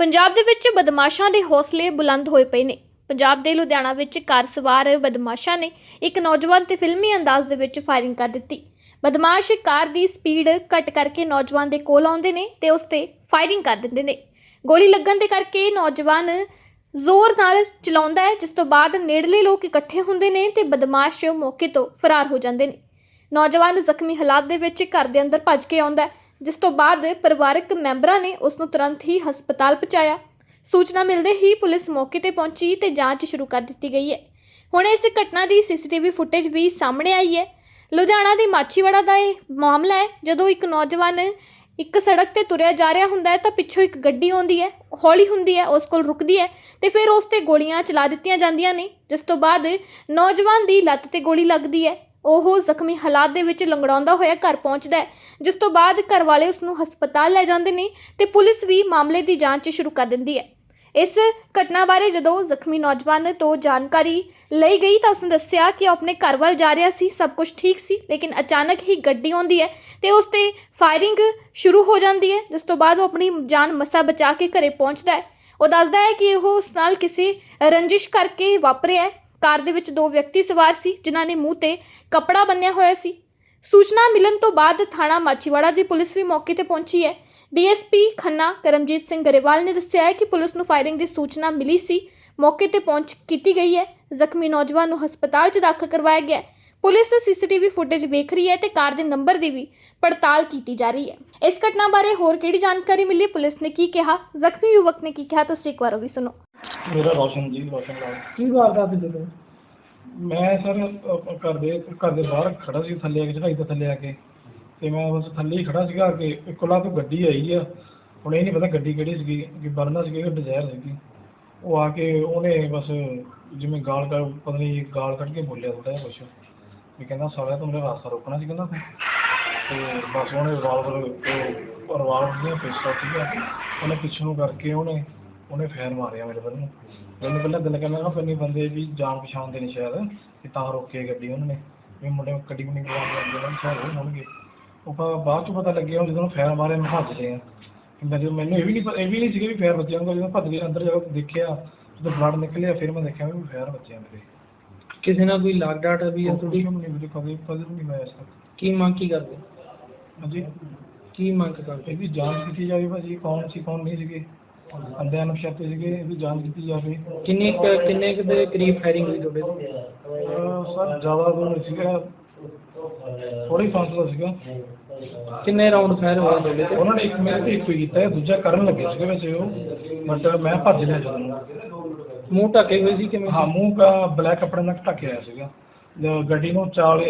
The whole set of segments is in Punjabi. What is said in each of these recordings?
ਪੰਜਾਬ ਦੇ ਵਿੱਚ ਬਦਮਾਸ਼ਾਂ ਦੇ ਹੌਸਲੇ ਬੁਲੰਦ ਹੋਏ ਪਏ ਨੇ। ਪੰਜਾਬ ਦੇ ਲੁਧਿਆਣਾ ਵਿੱਚ ਕਾਰ ਸਵਾਰ ਬਦਮਾਸ਼ਾਂ ਨੇ ਇੱਕ ਨੌਜਵਾਨ ਤੇ ਫਿਲਮੀ ਅੰਦਾਜ਼ ਦੇ ਵਿੱਚ ਫਾਇਰਿੰਗ ਕਰ ਦਿੱਤੀ। ਬਦਮਾਸ਼ ਕਾਰ ਦੀ ਸਪੀਡ ਘੱਟ ਕਰਕੇ ਨੌਜਵਾਨ ਦੇ ਕੋਲ ਆਉਂਦੇ ਨੇ ਤੇ ਉਸ ਤੇ ਫਾਇਰਿੰਗ ਕਰ ਦਿੰਦੇ ਨੇ। ਗੋਲੀ ਲੱਗਣ ਦੇ ਕਰਕੇ ਨੌਜਵਾਨ ਜ਼ੋਰ ਨਾਲ ਚਲਾਉਂਦਾ ਹੈ, ਜਿਸ ਤੋਂ ਬਾਅਦ ਨੇੜਲੇ ਲੋਕ ਇਕੱਠੇ ਹੁੰਦੇ ਨੇ ਤੇ ਬਦਮਾਸ਼ ਮੌਕੇ ਤੋਂ ਫਰਾਰ ਹੋ ਜਾਂਦੇ ਨੇ। ਨੌਜਵਾਨ ਜ਼ਖਮੀ ਹਾਲਾਤ ਦੇ ਵਿੱਚ ਘਰ ਦੇ ਅੰਦਰ ਭੱਜ ਕੇ ਆਉਂਦਾ ਹੈ। ਜਿਸ ਤੋਂ ਬਾਅਦ ਪਰਿਵਾਰਕ ਮੈਂਬਰਾਂ ਨੇ ਉਸ ਨੂੰ ਤੁਰੰਤ ਹੀ ਹਸਪਤਾਲ ਪਹੁੰਚਾਇਆ। ਸੂਚਨਾ ਮਿਲਦੇ ਹੀ ਪੁਲਿਸ ਮੌਕੇ ਤੇ ਪਹੁੰਚੀ ਤੇ ਜਾਂਚ ਸ਼ੁਰੂ ਕਰ ਦਿੱਤੀ ਗਈ ਹੈ। ਹੁਣ ਇਸ ਘਟਨਾ ਦੀ ਸੀਸੀਟੀਵੀ ਫੁਟੇਜ ਵੀ ਸਾਹਮਣੇ ਆਈ ਹੈ। ਲੁਧਿਆਣਾ ਦੇ ਮਾਛੀਵਾੜਾ ਦਾ ਇਹ ਮਾਮਲਾ ਹੈ, ਜਦੋਂ ਇੱਕ ਨੌਜਵਾਨ ਇੱਕ ਸੜਕ ਤੇ ਤੁਰਿਆ ਜਾ ਰਿਹਾ ਹੁੰਦਾ ਹੈ ਤਾਂ ਪਿੱਛੋਂ ਇੱਕ ਗੱਡੀ ਆਉਂਦੀ ਹੈ, ਹੌਲੀ ਹੁੰਦੀ ਹੈ, ਉਸ ਕੋਲ ਰੁਕਦੀ ਹੈ ਤੇ ਫਿਰ ਉਸ ਤੇ ਗੋਲੀਆਂ ਚਲਾ ਦਿੱਤੀਆਂ ਜਾਂਦੀਆਂ ਨੇ, ਜਿਸ ਤੋਂ ਬਾਅਦ ਨੌਜਵਾਨ ਦੀ ਲੱਤ ਤੇ ਗੋਲੀ ਲੱਗਦੀ ਹੈ। ਉਹ ਜ਼ਖਮੀ ਹਾਲਾਤ ਦੇ ਵਿੱਚ ਲੰਗੜਾਉਂਦਾ ਹੋਇਆ ਘਰ ਪਹੁੰਚਦਾ ਹੈ, ਜਿਸ ਤੋਂ ਬਾਅਦ ਘਰ ਵਾਲੇ ਉਸ ਨੂੰ ਹਸਪਤਾਲ ਲੈ ਜਾਂਦੇ ਨੇ ਤੇ ਪੁਲਿਸ ਵੀ ਮਾਮਲੇ ਦੀ ਜਾਂਚ ਸ਼ੁਰੂ ਕਰ ਦਿੰਦੀ ਹੈ। ਇਸ ਘਟਨਾ ਬਾਰੇ ਜਦੋਂ ਜ਼ਖਮੀ ਨੌਜਵਾਨ ਤੋਂ ਜਾਣਕਾਰੀ ਲਈ ਗਈ ਤਾਂ ਉਸਨੇ ਦੱਸਿਆ ਕਿ ਉਹ ਆਪਣੇ ਘਰ ਵੱਲ ਜਾ ਰਿਹਾ ਸੀ, ਸਭ ਕੁਝ ਠੀਕ ਸੀ, ਲੇਕਿਨ ਅਚਾਨਕ ਹੀ ਗੱਡੀ ਆਉਂਦੀ ਹੈ ਤੇ ਉਸ ਤੇ ਫਾਇਰਿੰਗ ਸ਼ੁਰੂ ਹੋ ਜਾਂਦੀ ਹੈ, ਜਿਸ ਤੋਂ ਬਾਅਦ ਉਹ ਆਪਣੀ ਜਾਨ ਮਸਾ ਬਚਾ ਕੇ ਘਰੇ ਪਹੁੰਚਦਾ ਹੈ। ਉਹ ਦੱਸਦਾ ਹੈ ਕਿ ਉਹ ਉਸ ਨਾਲ ਕਿਸੇ ਰੰਜਿਸ਼ ਕਰਕੇ ਵਾਪਰਿਆ ਹੈ ਕਾਰ ਦੇ ਵਿੱਚ ਦੋ ਵਿਅਕਤੀ ਸਵਾਰ ਸੀ, ਜਿਨ੍ਹਾਂ ਨੇ ਮੂੰਹ ਤੇ ਕੱਪੜਾ ਬੰਨਿਆ ਹੋਇਆ ਸੀ। ਸੂਚਨਾ ਮਿਲਣ ਤੋਂ ਬਾਅਦ ਥਾਣਾ ਮਾਚੀਵਾੜਾ ਦੀ ਪੁਲਿਸ ਵੀ ਮੌਕੇ ਤੇ ਪਹੁੰਚੀ ਹੈ। ਡੀਐਸਪੀ ਖੰਨਾ ਕਰਮਜੀਤ ਸਿੰਘ ਗਰੇਵਾਲ ਨੇ ਦੱਸਿਆ ਹੈ ਕਿ ਪੁਲਿਸ ਨੂੰ ਫਾਇਰਿੰਗ ਦੀ ਸੂਚਨਾ ਮਿਲੀ ਸੀ। ਮੌਕੇ ਤੇ ਪਹੁੰਚ ਕੀਤੀ ਗਈ ਹੈ। ਜ਼ਖਮੀ ਨੌਜਵਾਨ ਨੂੰ ਹਸਪਤਾਲ 'ਚ ਦਾਖਲ ਕਰਵਾਇਆ ਗਿਆ ਹੈ। ਪੁਲਿਸ ਸੀਸੀਟੀਵੀ ਫੁਟੇਜ ਵੇਖ ਰਹੀ ਹੈ ਤੇ ਕਾਰ ਦੇ ਨੰਬਰ ਦੀ ਵੀ ਪੜਤਾਲ ਕੀਤੀ ਜਾ ਰਹੀ ਹੈ। ਇਸ ਘਟਨਾ ਬਾਰੇ ਹੋਰ ਕਿਹੜੀ ਜਾਣਕਾਰੀ ਮਿਲੀ? ਪੁਲਿਸ ਨੇ ਕੀ ਕਿਹਾ? ਜ਼ਖਮੀ ਯੁਵਕ ਨੇ ਕੀ ਕਿਹਾ? ਤੁਸੀਂ ਇੱਕ ਵਾਰ ਉਹ ਵੀ ਸੁਣੋ। ਮੇਰਾ ਰੋਸ਼ਨ ਜੀ ਰੋਸ਼ਨ ਲਾਲ। ਕੀ ਵਾਰਦਾਤ ਸੀ ਜਦੋਂ? ਮੈਂ ਸਰ ਘਰ ਦੇ ਘਰ ਦੇ ਬਾਹਰ ਖੜਾ ਸੀ ਥੱਲੇ ਆ ਕੇ ਚੜਾਈ ਤੋਂ ਥੱਲੇ ਆ ਕੇ। ਤੇ ਮੈਂ ਬਸ ਥੱਲੇ ਹੀ ਖੜਾ ਸੀਗਾ ਕਿ ਇੱਕੋ ਲੱਖ ਗੱਡੀ ਆਈ ਆ। ਹੁਣ ਇਹ ਨਹੀਂ ਪਤਾ ਗੱਡੀ ਕਿਹੜੀ ਸੀਗੀ ਕਿ ਬਰਨਾ ਸੀਗੀ ਕਿ ਡਿਜ਼ਾਇਰ ਸੀਗੀ। ਉਹ ਆ ਕੇ ਉਹਨੇ ਬਸ ਜਿਵੇਂ ਗਾਲ ਕਰ ਪਤਾ ਨਹੀਂ ਗਾਲ ਕੱਢ ਕੇ ਬੋਲਿਆ ਥੋੜਾ ਜਿਹਾ ਕੁਛ। ਵੀ ਕਹਿੰਦਾ ਸਾਲਿਆ ਤੂੰ ਮੇਰਾ ਰਾਸਤਾ ਰੋਕਣਾ ਸੀ ਕਹਿੰਦਾ ਤੂੰ। ਤੇ ਬਸ ਉਹਨੇ ਰਿਵਾਲਵਰ ਉਹ ਰਿਵਾਲਵਰ ਦੀਆਂ ਪਿਸਤੌਲ ਸੀਗਾ ਉਹਨੇ ਪਿੱਛੇ ਨੂੰ ਕਰਕੇ ਉਹਨੇ ਉਹਨੇ ਫੇਰ ਮਾਰਿਆ ਮੇਰੇ ਵੱਲ ਨੂੰ। ਮੈਨੂੰ ਪਹਿਲਾਂ ਦਿਲ ਕਹਿੰਦਾ ਨਾ ਪੰਨੀ ਬੰਦੇ ਵੀ ਜਾਣ ਪਛਾਣ ਦੇ ਨੇ ਸ਼ਾਇਦ ਕਿ ਤਾਂ ਰੋਕੇ ਗੱਡੀ ਉਹਨਾਂ। ਨੇ ਵੀ ਮੁੰਡੇ ਨੂੰ ਗੱਡੀ ਨਹੀਂ ਬੁਲਾਉਣ ਲੱਗੇ ਉਹਨਾਂ ਸ਼ਾਇਦ ਉਹ ਹੋਣਗੇ। ਉਹ ਬਾਅਦ ਚ ਪਤਾ ਲੱਗਿਆ ਉਹ ਜਦੋਂ ਫੇਰ ਮਾਰੇ ਮੈਂ ਭੱਜ ਗਏ ਆ ਮੈਂ ਜਦੋਂ ਮੈਨੂੰ ਇਹ ਵੀ ਨਹੀਂ ਇਹ ਵੀ ਨਹੀਂ ਸੀਗਾ ਵੀ ਫੇਰ ਵੱਜਿਆਗਾ ਜਦੋਂ ਭੱਜ ਗਏ ਅੰਦਰ ਜਾ ਕੇ ਦੇਖਿਆ ਜਦੋਂ ਬਲੱਡ ਨਿਕਲਿਆ ਫਿਰ ਮੈਂ ਦੇਖਿਆ ਵੀ ਫੇਰ ਵੱਜਿਆ ਮੇਰੇ। ਕਿਸੇ ਨਾਲ ਕੋਈ ਲਾਗ ਡਾਟ ਵੀ ਥੋੜੀ ਤੁਹਾਡੀ? ਨਹੀਂ ਮੈਨੂੰ ਕਦੇ ਕਦੇ ਨਹੀਂ ਮੈਂ ਇਸ ਕੀ ਮੰਗ ਕੀ ਕਰਦੇ? ਹਾਂਜੀ। ਕੀ ਮੰਗ ਕਰਦੇ? ਇਹਦੀ ਜਾਂਚ ਕੀਤੀ ਜਾਵੇ ਭਾਜੀ ਕੌਣ ਸੀ ਕੌਣ ਨਹੀਂ ਸੀਗੇ। ਅੰਦਿਆਂ ਨੂੰ ਸ਼ੱਕ ਸੀਗੇ ਇਹਦੀ ਜਾਂਚ ਕੀਤੀ ਜਾਵੇ। ਕਿੰਨੇ ਕੁ- ਕਿੰਨੇ ਕੁ ਦੇ ਕਰੀਬ ਫਾਇਰਿੰਗ ਹੋਈ ਤੁਹਾਡੇ? ਤੋਂ ਅਹ ਸਰ ਜ਼ਿਆਦਾ ਨਹੀਂ ਸੀਗਾ। ਥੋੜੀ ਫਾਸਲਾ ਸੀਗਾ। ਕਿੰਨੇ ਰਾਉਂਡ ਫਾਇਰ ਹੋਏ ਤੁਹਾਡੇ ਤੇ? ਉਹਨਾਂ ਨੇ ਇੱਕ ਮਿੰਟ ਤੇ ਇੱਕ ਹੀ ਕੀਤਾ ਹੈ, ਦੂਜਾ ਕਰਨ ਲੱਗੇ ਸੀਗੇ ਵੈਸੇ ਉਹ। ਬਟ ਮੈਂ ਭੱਜ ਲਿਆ ਜਦੋਂ। ਮੂੰਹ ਢੱਕੇ ਹੋਏ ਸੀ ਕਿਵੇਂ? ਹਾਂ ਮੂੰਹ ਦਾ ਬਲੈਕ ਕੱਪੜੇ ਨਾਲ ਢੱਕ ਆਇਆ ਸੀਗਾ। ਗੱਡੀ ਨੂੰ ਚਾਲ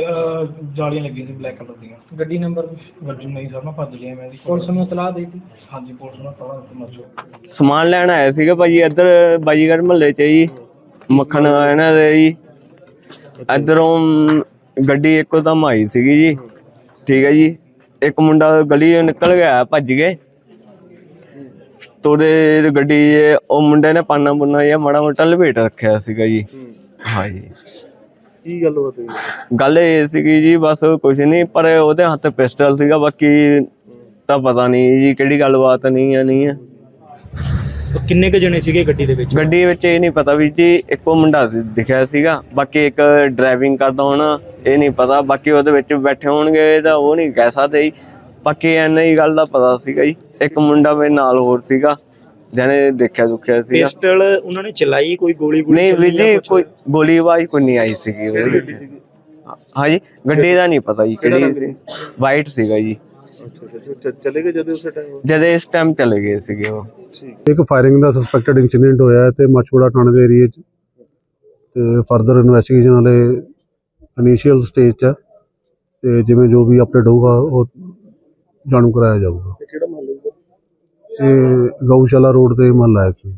ਜਾਲੀਆਂ ਲੱਗੀਆਂ ਸੀ ਬਲੈਕ ਕਲਰ ਦੀਆਂ। ਗੱਡੀ ਨੰਬਰ ਗੱਡੀ ਨਹੀਂ ਸਰ ਮੈਂ ਭੱਜ ਲਿਆ ਮੈਂ ਇਹਦੀ ਪੁਲਿਸ ਨੂੰ ਇਤਲਾਹ ਦੇ ਦਿੱਤੀ? ਹਾਂਜੀ ਪੁਲਿਸ ਨੂੰ ਪਤਾ ਮਰਜੋ ਸਮਾਨ ਲੈਣ ਆਇਆ ਸੀਗਾ ਭਾਜੀ ਇੱਧਰ ਬਾਜੀਗਰ ਮਹੱਲੇ 'ਚ ਜੀ ਮੱਖਣ ਇਹਨਾਂ ਦੇ ਜੀ। ਇੱਧਰੋਂ ਗੱਡੀ ਇੱਕੋ ਦਮ ਆਈ ਸੀਗੀ ਜੀ ਠੀਕ ਹੈ ਜੀ। ਇੱਕ ਮੁੰਡਾ ਗਲੀ 'ਚੋਂ ਨਿਕਲ ਗਿਆ ਭੱਜ ਗਏ। ਤੋਦੇ ਗੱਡੀ ਉਹ ਮੁੰਡੇ ਨੇ ਪਾਨਾ ਪੁੰਨਾ ਜਿਹਾ ਮਾੜਾ ਮੋਟਾ ਲਪੇਟ ਰੱਖਿਆ ਸੀਗਾ ਜੀ। ਹਾਂ। ਜੀ ਕੀ ਗੱਲ ਹੋਈ ਗੱਲ ਇਹ ਸੀਗੀ ਜੀ ਬਸ ਕੁਝ ਨਹੀਂ ਪਰ ਉਹਦੇ ਹੱਥ ਪਿਸਟਲ ਸੀਗਾ ਬਾਕੀ ਤਾਂ ਪਤਾ ਨਹੀਂ ਜੀ ਕਿਹੜੀ ਗੱਲਬਾਤ ਨਹੀਂ ਆ ਨਹੀਂ ਆ ਕਿੰਨੇ ਕੁ ਜਣੇ ਸੀਗੇ ਗੱਡੀ ਦੇ ਵਿੱਚ? ਗੱਡੀ ਵਿੱਚ ਇਹ ਨਹੀਂ ਪਤਾ ਵੀ ਜੀ ਇੱਕੋ ਮੁੰਡਾ ਸੀ ਦਿਖਿਆ ਸੀਗਾ ਬਾਕੀ ਇੱਕ ਡਰਾਈਵਿੰਗ ਕਰਦਾ ਹੋਣਾ ਇਹ ਨਹੀਂ ਪਤਾ ਬਾਕੀ ਉਹਦੇ ਵਿੱਚ ਬੈਠੇ ਹੋਣਗੇ ਤਾਂ ਉਹ ਨਹੀਂ ਕਹਿ ਸਕਦੇ ਜੀ। ਬਾਕੀ ਐਨਾ ਹੀ ਗੱਲ ਦਾ ਪਤਾ ਸੀਗਾ ਜੀ ਇੱਕ ਮੁੰਡਾ ਮੇਰੇ ਨਾਲ ਹੋਰ ਸੀਗਾ। ਜਿਹਨੇ ਦੇਖਿਆ ਦੁਖਿਆ ਸੀਗਾ ਪਿਸਟਲ ਉਹਨਾਂ ਨੇ ਚਲਾਈ ਕੋਈ ਗੋਲੀ ਗੋਲੀ ਨਹੀਂ ਵੀ ਜੀ ਕੋਈ ਗੋਲੀ ਆਵਾਜ਼ ਕੋਈ ਨਹੀਂ ਆਈ ਸੀਗੀ ਉਹਦੇ ਵਿੱਚ। ਹਾਂਜੀ ਗੱਡੀ ਦਾ ਨਹੀਂ ਪਤਾ ਜੀ ਕਿਹੜੀ ਸੀ ਵਾਈਟ ਸੀਗਾ ਜੀ। ਚਲੇ ਗਏ ਜਦੋਂ ਉਸੇ ਟਾਈਮ ਜਦ ਇਸ ਟਾਈਮ ਚਲੇ ਗਏ ਸੀਗੇ ਉਹ। ਇੱਕ ਫਾਇਰਿੰਗ ਦਾ ਸਸਪੈਕਟਡ ਇਨਸੀਡੈਂਟ ਹੋਇਆ ਹੈ ਤੇ ਮਚੂੜਾ ਥਾਣੇ ਦੇ ਏਰੀਆ 'ਚ। ਤੇ ਫਰਦਰ ਇਨਵੈਸਟੀਗੇਸ਼ਨ ਵਾਲੇ ਇਨੀਸ਼ੀਅਲ ਸਟੇਜ 'ਚ ਹੈ। ਤੇ ਜਿਵੇਂ ਜੋ ਵੀ ਅਪਡੇਟ ਹੋਊਗਾ ਉਹ ਜਾਣੂ ਕਰਾਇਆ ਜਾਊਗਾ। ਕਿਹੜਾ ਇਹ ਗਊਸ਼ਾਲਾ ਰੋਡ ਤੇ ਮਹੱਲਾ ਹੈ ਜੀ